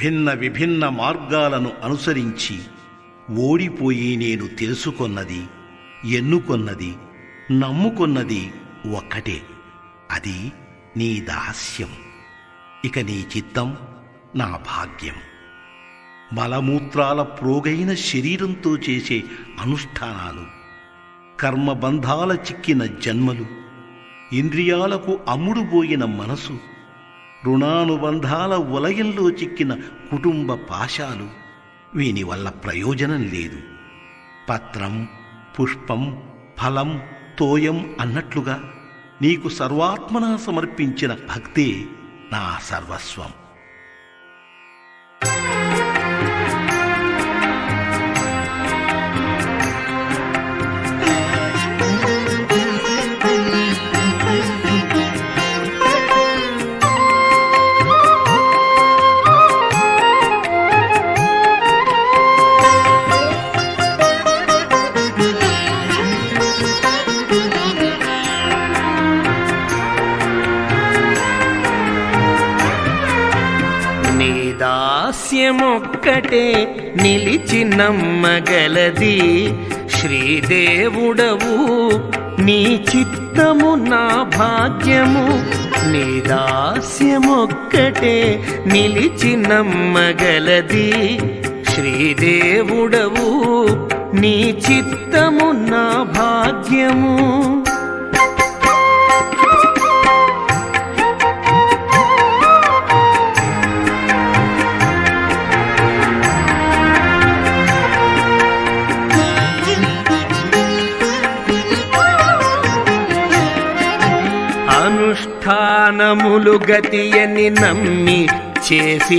భిన్న విభిన్న మార్గాలను అనుసరించి ఓడిపోయి నేను తెలుసుకొన్నది ఎన్నుకొన్నది నమ్ముకొన్నది ఒక్కటే. అది నీ దాస్యం. ఇక నీ చిత్తం నా భాగ్యం. మలమూత్రాల ప్రోగైన శరీరంతో చేసే అనుష్ఠానాలు కర్మబంధాల చిక్కిన జన్మలు ఇంద్రియాలకు అమ్ముడుపోయిన మనసు రుణానుబంధాల వలయంలో చిక్కిన కుటుంబ పాశాలు వీని వల్ల ప్రయోజనం లేదు. పత్రం పుష్పం ఫలం తోయం అన్నట్లుగా నీకు సర్వాత్మనా సమర్పించిన భక్తే నా సర్వస్వం. దాస్యమొక్కటే నిలిచి నమ్మగలది శ్రీదేవుడవు నీ చిత్తము నా భాగ్యము. నీ దాస్యమొక్కటే నిలిచి నమ్మగలది శ్రీదేవుడవు నీ చిత్తము నా భాగ్యము. అనుష్ఠానములు గతియని నమ్మి చేసి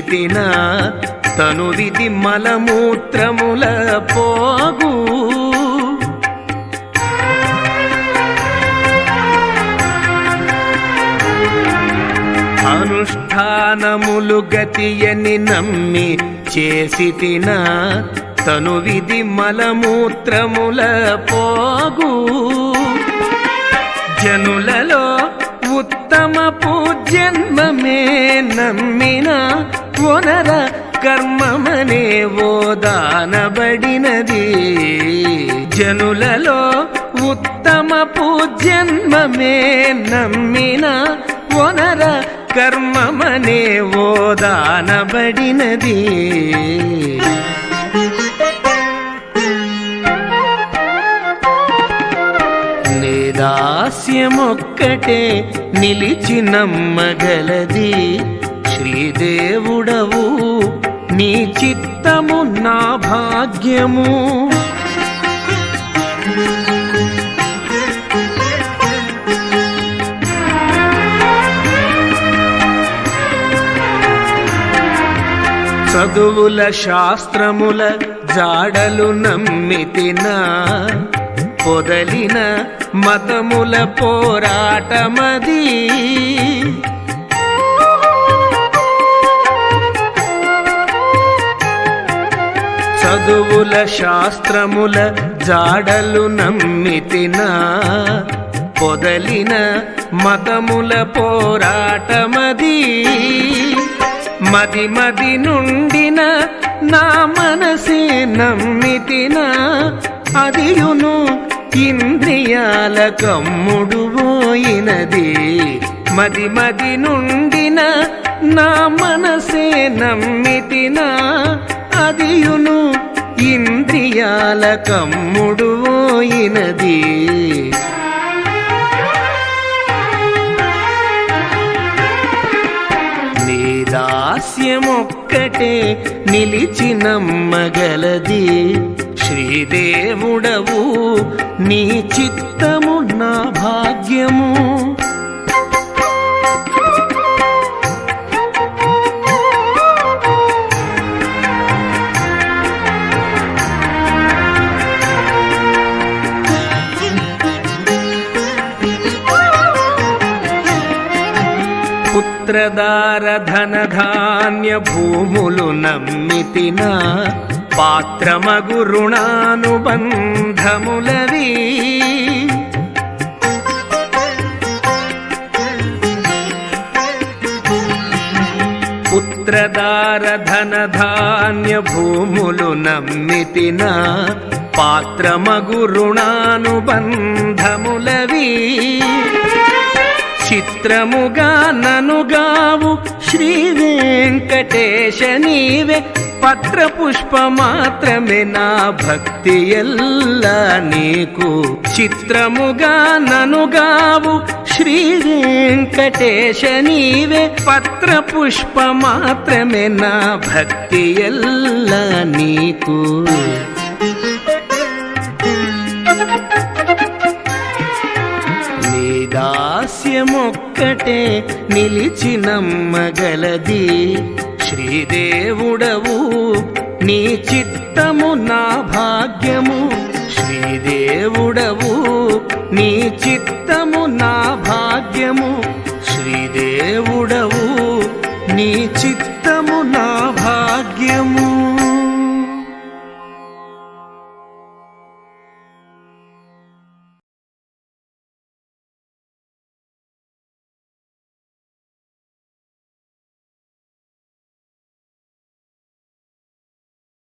తను విధి మలమూత్రముల పోగు. అనుష్ఠానములు గతియని నమ్మి చేసి తను విధి మలమూత్రముల పోగు. జనులలో ఉత్తమ పూజన్మమే నమ్మిన వనర కర్మమనే ఓదానబడినది జనులలో ఉత్తమ పూజన్మమే నమ్మిన వనర కర్మమనే ఓదానబడినది దాస్యమొక్కటే నిలిచి నమ్మగలది. శ్రీదేవుడవు నీ చిత్తము నా భాగ్యము. చదువుల శాస్త్రముల జాడలు నమ్మితినా. పొదలిన మతముల పోరాటమది. చదువుల శాస్త్రముల జాడలు నమ్మితినా పొదలిన మతముల పోరాటమది. మది మది నుండిన నా మనసే నమ్మితిన అదియును ఇంద్రియాల కమ్ముడు పోయినది. మది మది నుండిన నా మనసే నమ్మితినా అదియును ఇంద్రియాల కమ్ముడు పోయినది. నీ దాస్యమొక్కటే నిలిచి శ్రీదేవుడవు నీ చిత్తము నా భాగ్యము. పుత్రదార ధనధాన్య భూములు నమ్మితినా పాత్రమగు రుణానుబంధములవి. పుత్రదార ధనధాన్య భూములు నమ్మితిన పాత్రమగు రుణానుబంధములవి. చిత్రముగా ననుగావు శ్రీ వెంకటేశ నీవే పత్ర పుష్ప మాత్రమే నా భక్తి ఎల్లా నీకు చిత్రముగా ననుగావు శ్రీ వెంకటేశ నీవే పత్ర పుష్ప మాత్రమే నా భక్తి ఎల్లా నీకు. నీ దాస్యమొక్కటే నిలిచినమ్మగలది. శ్రీదేవుడవు. నీ చిత్తము నా భాగ్యము. శ్రీదేవుడవు. నీ చిత్తము నా భాగ్యము. శ్రీదేవుడవు. నీ చిత్తము నా